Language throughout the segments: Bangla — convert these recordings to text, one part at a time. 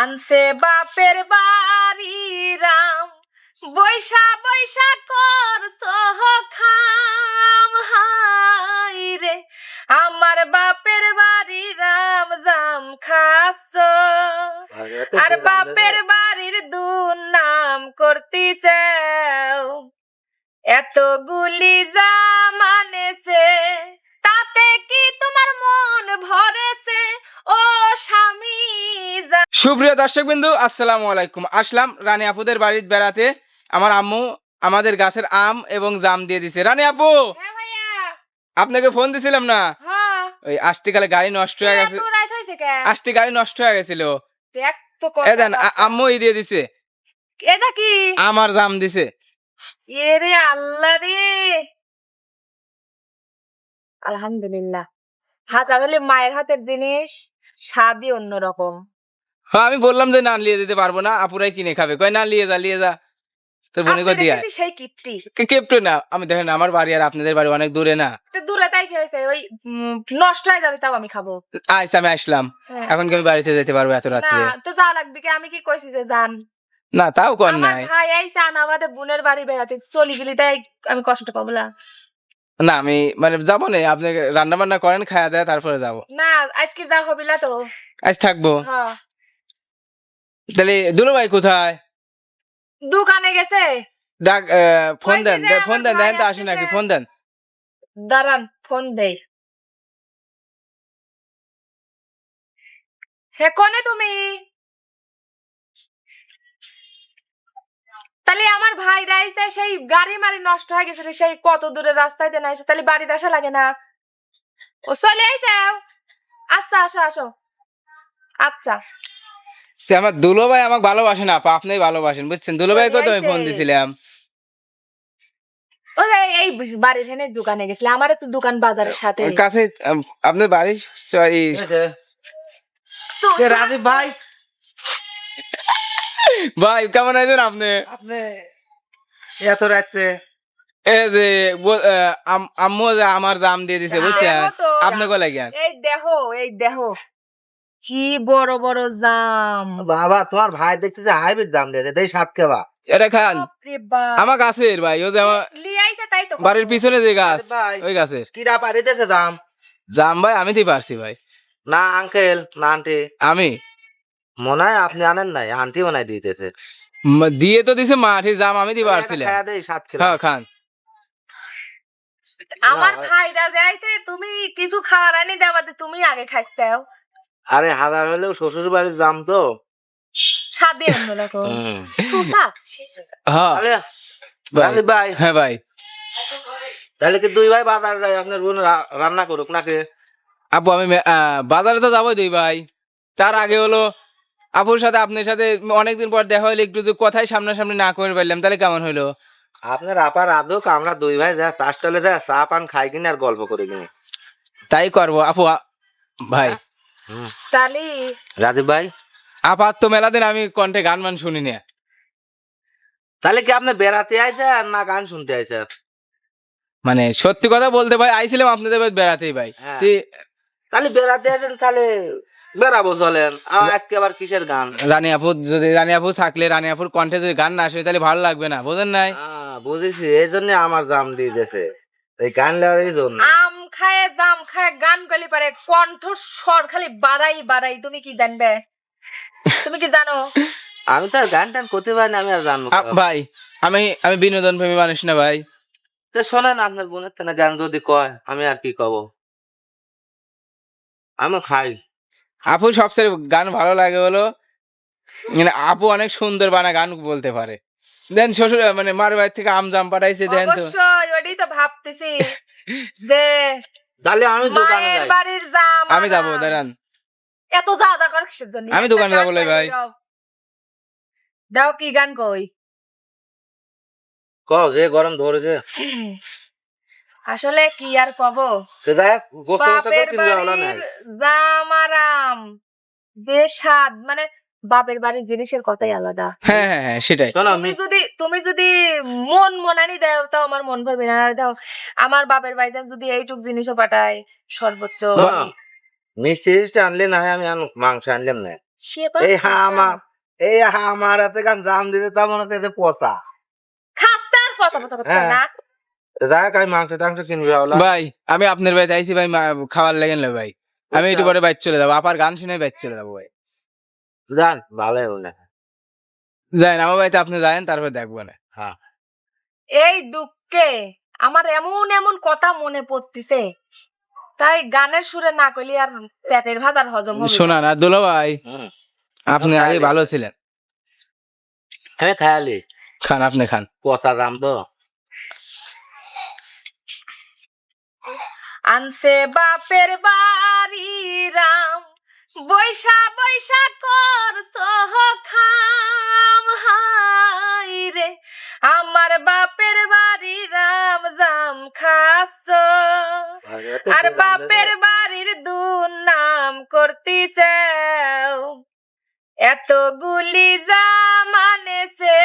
আনছে বাপের বাড়ি রাম। বৈশা বৈশা করছ খাম হাই রে। আমার বাপের বাড়ি রাম জাম খাস আর বাপের বাড়ির দুর্নাম করতিছে। এতগুলি জাম সুপ্রিয় দর্শক বিন্দু আসসালামু আলাইকুম। আসলাম রানী আপুদের বাড়িতে বেড়াতে। আমার আম্মু আমাদের গাছের আম এবং জাম দিয়ে দিছে। রানী আপু! হ্যাঁ ভাইয়া। আপনাকে ফোন দিছিলাম না? হ্যাঁ। ওই আষ্টিকালে গাড়ি নষ্ট হয়ে গেছে। আষ্টি গাড়ি নষ্ট হয়ে গেছিল। আম্মু ই দিয়ে দিছে। এটা কি? আমার জাম দিছে। এরে আল্লাহ রে। আলহামদুলিল্লাহ। হাত মায়ের হাতের জিনিস স্বাদই অন্যরকম। হ্যাঁ আমি বললাম যে না নিয়ে যেতে পারব না আপুরাই কিনে খাবে। কয় না নিয়ে যা নিয়ে যা। তোর বোনে কই আপনি দিয়া সেই কিপটি? কেপটো না। আমি দেখেন আমার বাড়ি আর আপনাদের বাড়ি অনেক দূরে না। দূরে তাই কি হয়েছে? ওই নষ্ট হয়ে যাবে তাও আমি খাব। আইসা আমি আসলাম। হ্যাঁ। এখন কি আমি বাড়িতে যেতে পারব এত রাত্রে? না তো যা লাগবে কি? আমি কি কইছি যে যান? না তাও কর নাই। ভাই আইসা আমাদের বোনের বাড়ি বেড়াতে চলি গেলি তাই আমি কষ্ট পাবো না। না আমি মানে যাব না আপনি রান্না বান্না করেন খাওয়া দেয় তারপরে যাব। না আজকে যা হবি না তো। আজ থাকব। হ্যাঁ। তাহলে দুলো ভাই কোথায়? দোকানে গেছে। ডাক ফোন দেন ফোন দেন দেন তো আসে নাকি ফোন দেন। দাঁড়ান ফোন দেই। হে কোনে তুমি? তাহলে আমার ভাই রাইছে সেই গাড়ি মারি নষ্ট হয়ে গেছে রে, সেই কত দূরে রাস্তায় দেন আইছে তাহলে বাড়িতে আসা লাগে না। ও চলে আইছে। আচ্ছা আসো আসো। আচ্ছা। সে আমার দুলো ভাই আমাকে ভালোবাসে না আপা আপনি ভালোবাসেন বুঝছেন? দুলো ভাই কত আমি ফোন দিছিলাম। ও এই বাড়ির এখানে দোকানে গেছিল আমার তো দোকান বাজারের সাথে। কাছে আপনার বাড়ি সরি রাজীব ভাই। ভাই কেমন আছেন আপনি? আপনি এত রাত্রে এই যে আম্মু আমার জাম দিয়ে দিছে বুঝছেন? দেখো তো, আপনি কো লাগিয়ান এই দেখো এই দেখো। কি বড় বড় জাম। বাবা তোমার ভাই দেখছি যে হাইব্রিড দাম দিয়ে দেয় সাত কেবা এটা খান। আমার গাছের ভাই ও যে আমার লিয়াইছে তাই তো বাড়ির পিছনে যে গাছ ওই গাছের। কিরা পারিতেছে দাম জাম? ভাই আমি দিতে পারছি ভাই। না আঙ্কেল না আন্টি। আমি? মনে হয় আপনি আনেন নাই আন্টি বানাই দিতেছে। ম- দিয়ে তো দিছে মাঠে জাম আমি পারছিলাম দেই সাত কিলো হ্যাঁ খান। আমার ভাইরা যাইছে তুমি কিছু খাওয়ার আনি দেবা তো তুমি আগে খাইতেও আরে হাজার হলেও শ্বশুর বাড়ির দাম তো। স্বাদে অন্যরকম। সুসা? হ্যাঁ তাহলে ভাই। হ্যাঁ ভাই। তাহলে কি দুই ভাই বাজার যায় আপনার বোন রান্না করুক নাকি? আপু আমি বাজারে তো যাবোই দুই ভাই। তার আগে হলো আপুর সাথে আপনার সাথে অনেকদিন পর দেখা হলো একটু যে কথাই সামনাসামনি না করে পারলাম তাহলে কেমন হলো আপনার আপার আদক আমরা দুই ভাই যা তাস টলে যা চা পান খাই কিনে আর গল্প করে কিনে। তাই করব। আপু ভাই তালি রাজীব ভাই? আপাত তো মেলা দিন আমি কণ্ঠে গান মান শুনি না। তাহলে কি আপনি বেড়াতে আইছেন না গান শুনতে আইছেন? মানে সত্যি কথা বলতে ভাই আইছিলাম আপনাদের বাড়ি বেড়াতেই ভাই। হ্যাঁ। তাহলে বেড়াতে আছেন তাহলে বেড়াবো চলেন। আর আজকে আবার কিসের গান? রানী আপু যদি রানী আপু থাকলে রানী আপুর কণ্ঠে যদি গান না আসে তাহলে ভালো লাগবে না বুঝেন নাই? বুঝেছি এই জন্য আমার দাম দিয়ে দিয়েছে এই গান লেওয়ার জন্য। আম খায় দাম খায় গান গলি পারে কণ্ঠ স্বর খালি বাড়াই বাড়াই। তুমি কি জানবে? তুমি কি জানো? আমি তো আর গান টান করতে পারি না আমি আর জানব ভাই আমি আমি বিনোদন প্রেমী মানুষ না ভাই। তো শোনেন আপনার বোনের তেনা গান যদি কয় আমি আর কি কব? আমি খাই। আপু সবচেয়ে গান ভালো লাগে হলো মানে আপু অনেক সুন্দর বানা গান বলতে পারে। দেন শ্বশুর মানে মার বাড়ি থেকে আম জাম পাঠাইছে দেন তো। ভাবতেছি যে তাহলে আমি দোকানে যাই। বাড়ির জাম আমি যাব। দাঁড়ান। এত যাওয়া যা কর কিসের জন্য? আমি দোকানে যাব লাই ভাই। দাও কি গান কই? কও যে গরম ধরেছে আসলে কি আর কব? জাম আরাম যে মানে বাপের বাড়ির জিনিসের কথাই আলাদা। হ্যাঁ হ্যাঁ হ্যাঁ সেটাই। তুমি যদি তুমি যদি মন মনানি দাও তাও আমার মন ভরবে না। দাও আমার বাপের বাড়িতে যদি এইটুক জিনিসও পাঠায় সর্বোচ্চ। মিষ্টি টিষ্টি আনলে না হয় আমি মাংস আনলাম না। এই আমার এই আমার হাতে গান জাম দিতে তা মনে হচ্ছে পচা। কথা কথা হ্যাঁ। না। যাই আমি মাংস টাংস কিনবি ভাই আমি আপনার বাড়িতে আইছি ভাই মা- খাবার লেগেন না ভাই। আমি একটু পরে বাইর চলে যাব। আপার গান শুনে বাইর চলে যাব ভাই। জান ভালোই বলে যাই আমার বাড়িতে আপনি যায়েন তারপর দেখব না। এই দুঃখে আমার এমন এমন কথা মনে পড়তিছে তাই গানের সুরে না কইলে আর পেটের ভাত আর হজম হবে শোনা না দুলো ভাই আপনি আগে ভালো ছিলেন। হ্যাঁ খেয়ালি খান আপনি খান। পচা দাম তো। আনছে বাপের বাড়ি রাম বৈশা বৈশা করছ খাম হাই রে। আমার বাপের বাড়ি রাম জাম খাস আর বাপের বাড়ির দুর্নাম করতিছে। এতগুলি জামানেছে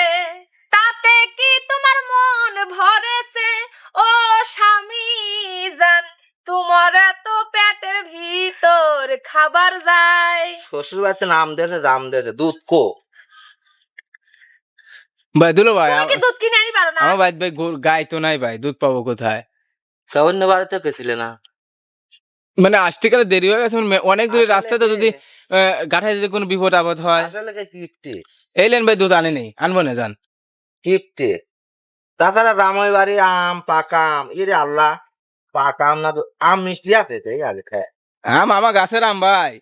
খাবার যায়। শ্বশুর বাড়িতে নাম দিয়েছে দাম দিয়েছে দুধ কো। ভাই দুলো ভাই তুমি কি দুধ কিনে আনি পারো না? আমার বাড়িতে ভাই গাই তো নাই ভাই দুধ পাবো কোথায়? তা অন্য বাড়িতে গেছিলে না? মানে আসতে গেলে দেরি হয়ে গেছে মানে অনেক দূরের রাস্তায় তো যদি গাঠায় যদি কোনো বিপদ আপদ হয়। এইলেন ভাই দুধ আনে নেই আনব না যান। কিপটি? তাছাড়া রামই বাড়ি আম পাকা আম ইরে আল্লাহ পাকা আম না আম মিষ্টি আছে ঠিক আছে খায় আম আমার গাছের আম ভাই।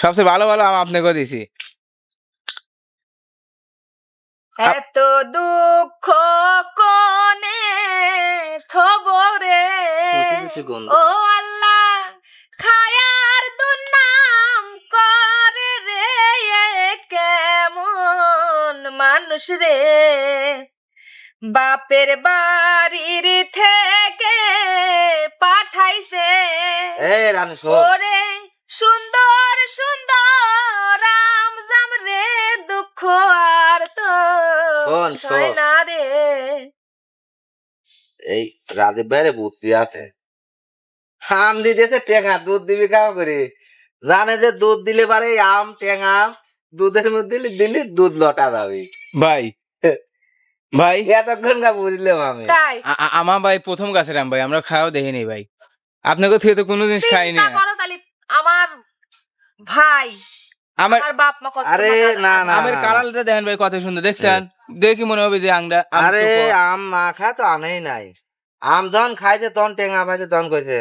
সবচেয়ে ভালো ভালো আম আপনাকে দিছি। এত দুঃখ কোনে সুচি ও আল্লাহ খায়ার দুনাম করে রে কেমন মানুষ রে? বাপের বাড়ির থেকে পাঠাইছে। এই রানী ওরে সুন্দর সুন্দর রাম জাম রে দুঃখ আর তো। না রে। এই রাজীব ভাইয়ের বুদ্ধি আছে। আম দিতেছে টেঙা দুধ দিবি খাওয়া করে? জানে যে দুধ দিলে পারে আম টেঙা দুধের মধ্যে দিলে দিলে দুধ লটা যাবে। ভাই ভাই? এতক্ষণ কা বুঝলাম আমি। তাই? আমার ভাই প্রথম গাছের আম ভাই আমরা খাওয়া দেখিনি ভাই। আপনাকে থেকে তো কোনো জিনিস খাইনি আমার ভাই আমার বাপ মা কত আরে, না, না, আমের না। কালারটা দেখেন ভাই কত সুন্দর দেখছেন? দেখি মনে হবে যে আংটা আম আরে আম না খা তো আনেই নাই। আম যখন খাইছে তখন টেঙা পাইছে তখন কইছে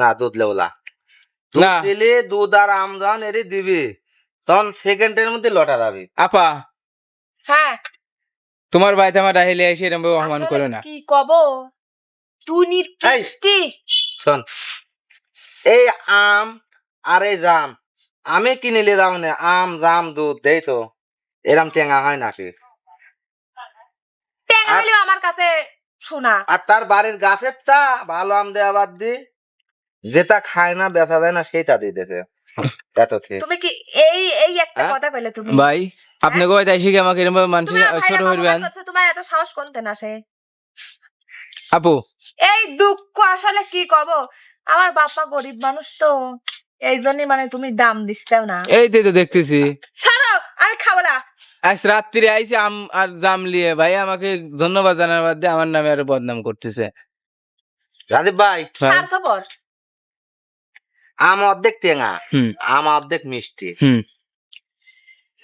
না দুধ লেবলা না। দিলে দুধ আর আম যখন এরই দিবি তখন সেকেন্ডের মধ্যে লটা যাবি। আপা। হ্যাঁ। তোমার বাড়িতে আমার ডাহিলে এসে এরকম ভাবে অপমান করো না। কি কব? তুই এই। নির্কি শোন। এই আম আর এই জাম আমি কিনিলে যাও না। আম জাম দুধ দেই তো। এরম টেঙা হয় নাকি টেঙা আর- হলেও আমার কাছে শোনা আর তার বাড়ির গাছের চা ভালো আম দেওয়া বাদ দি। যেটা খায় না বেচা যায় না সেইটা দিয়ে দেবে। এত ঠিক। তুমি কি এই এই একটা হ্যাঁ? কথা কইলে তুমি? ভাই আপনাকে বাড়িতে এসে কি আমাকে এরকম মানুষ ছোট অপমান তোমার এত সাহস কোনতে না সে আপু। এই দুঃখ আসলে কি কব? আমার বাপা গরিব মানুষ তো এই জন্যই মানে তুমি দাম দিচ্ছেও না। এই তো দেখতেছি। ছাড়ো আমি খাব না। আজ রাত্রি আইসে আম আর জাম লিয়ে। ভাই আমাকে ধন্যবাদ জানার বাদ দিয়ে আমার নামে আরও বদনাম করতেছে। রাজীব ভাই। ভাই স্বার্থপর। আম অর্ধেক টেঙা আম অর্ধেক মিষ্টি। হুম।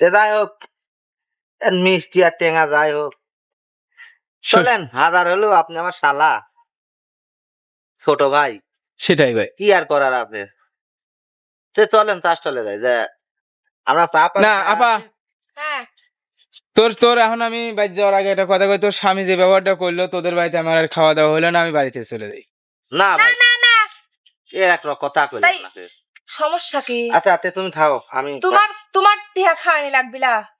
সে যাই হোক মিষ্টি আর টেঙা যাই হোক। চলেন হাজার হলেও আপনি আমার শালা। ছোট ভাই। সেটাই ভাই। কি আর করার আছে? সে চলেন চাষ চলে যায় যে আমরা চা না আপা। হ্যাঁ। তোর তোর এখন আমি বাড়ি যাওয়ার আগে একটা কথা কই তোর স্বামী যে ব্যবহারটা করল তোদের বাড়িতে আমার আর খাওয়া দাওয়া হলো না আমি বাড়িতে চলে যাই। না না ভাই। না না। এর এক কথা কইলাম তাই- সমস্যা কি? আচ্ছা আচ্ছা তুমি খাও আমি তোমার তোমার টিয়া খাওয়ানি লাগবিলা।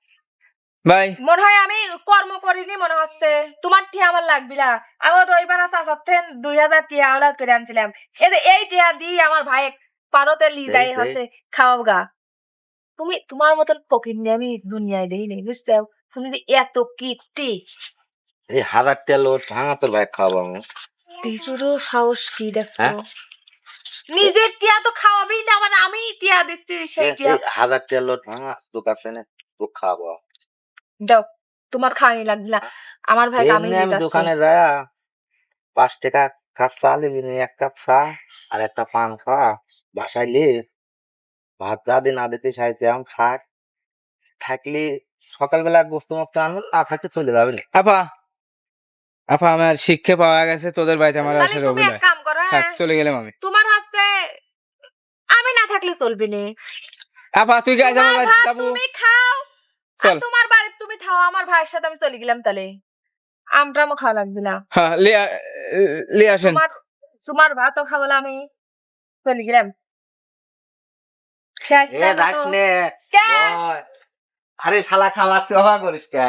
ভাই মনে হয় আমি কর্ম করিনি মনে হচ্ছে। তোমার টিয়া আমার লাগবিলা। আমি তো ওইবার চাচাতে দুই হাজার টিয়া আওলাদ করে আনছিলাম। এই টিয়া দিয়ে আমার ভাই পারতে লি যাই হতে খাওয়াব গা। তুমি তোমার মতন নিয়ে আমি দুনিয়ায় দেইনি বুঝছ তুমি এত কিপটি এই হাজার তেল ও ভাঙা তোর ভাই খাওয়াবো আমি। তিসুরও সাহস কি দেখতো হ্যাঁ? নিজের টিয়া তো খাওয়াবি না মানে আমি টিয়া দিচ্ছি সেই টিয়া এই হাজার টিয়ার লোট ভাঙা দোকান ফেনে তো খাব দাও তোমার খাওয়ানি লাগবে না। আমার ভাই আমি এমনি আমি দোকানে যায় পাঁচ টাকা কাপ চা নিবি এক কাপ চা আর একটা পান বাসায় লে ভাত যা দিন সাইতে আমি থাক থাকলে সকালবেলা গোস্ত মোস্ত আনব না থাকতে চলে যাবে না। আপা আপা আমার শিক্ষা পাওয়া গেছে তোদের বাড়িতে আমার আসার অভিনয়। থাক হ্যাঁ। চলে গেলাম আমি। তোমার হস্তে আমি না থাকলে চলবে না। আপা তুই আমার বাড়িতে যাব? তুমি খাও চল। তোমার বাড়িতে তুমি খাও আমার ভাইয়ের সাথে আমি চলে গেলাম তাহলে। আমটা আমার খাওয়া লাগবে না। হ্যাঁ লিয়ে আ- আসেন। তোমার তোমার ভাতও খাওয়ালে আমি চলে গেলাম। এ রাখ নে ওই। আরে শালা খাবার তুই অবাক করিস কে?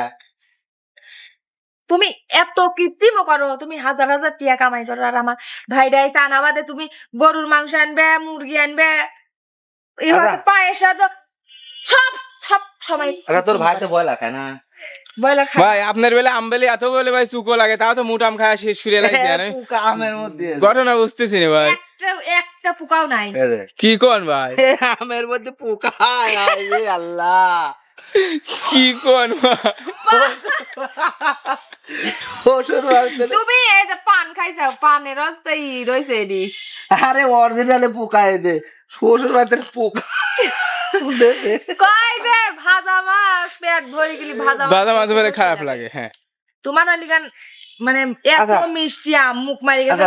তুমি এত কৃত্রিম করো তুমি হাজার হাজার টিয়া কামাই করো আর আমার ভাইরাই টানা বাদে তুমি গরুর মাংস আনবে মুরগি আনবে। হচ্ছে আচ্ছা। পায়েস সব সব সময় আচ্ছা তোর ভাই তো বয়লা না? ভাই আপনার বেলা আমবেলে এত বলে ভাই চুকো লাগে তাও তো খাওয়া শেষ করে লাগছে জানে আমের মধ্যে। ঘটনা বুঝতেছি না ভাই। একটা একটা পোকাও নাই। কি কোন ভাই? আমের মধ্যে পোকা আল্লাহ। কি কোন শ্বশুর তুমি এই যে পান খাইছো পানের তো ই রয়েছে এডি আরে অরিজিনালে পোকা এ দে। শ্বশুর বাড়িতে পোকা দে দে। কই যে ভাজা মাছ পেট ভরে গেলি ভাজা খারাপ লাগে হ্যাঁ। তোমার ওই লিগান মানে এত আচ্ছা। মিষ্টি আম মুখ মারি গেছে।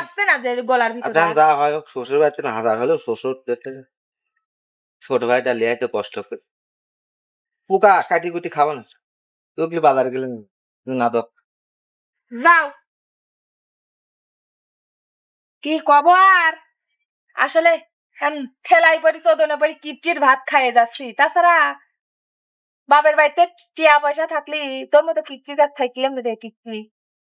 আচ্ছা না যে গলার ভিতরে। আচ্ছা যা হয় শ্বশুর বাড়িতে না হাজার হলেও শ্বশুর দেখতে ছোট ভাইটা লিয়াইতে কষ্ট করে। পোকা কাটি কুটি খাব না। বাজার গেলেন তো যাও। কি কব আর আসলে হ্যাঁ ঠেলাই পড়ি চোদনে পড়ি কিপটির ভাত খাইয়ে যাচ্ছি। তাছাড়া বাপের বাড়িতে টিয়া পয়সা থাকলি তোর মতো কিচ্ছু গাছ থাকলাম রে কিপটি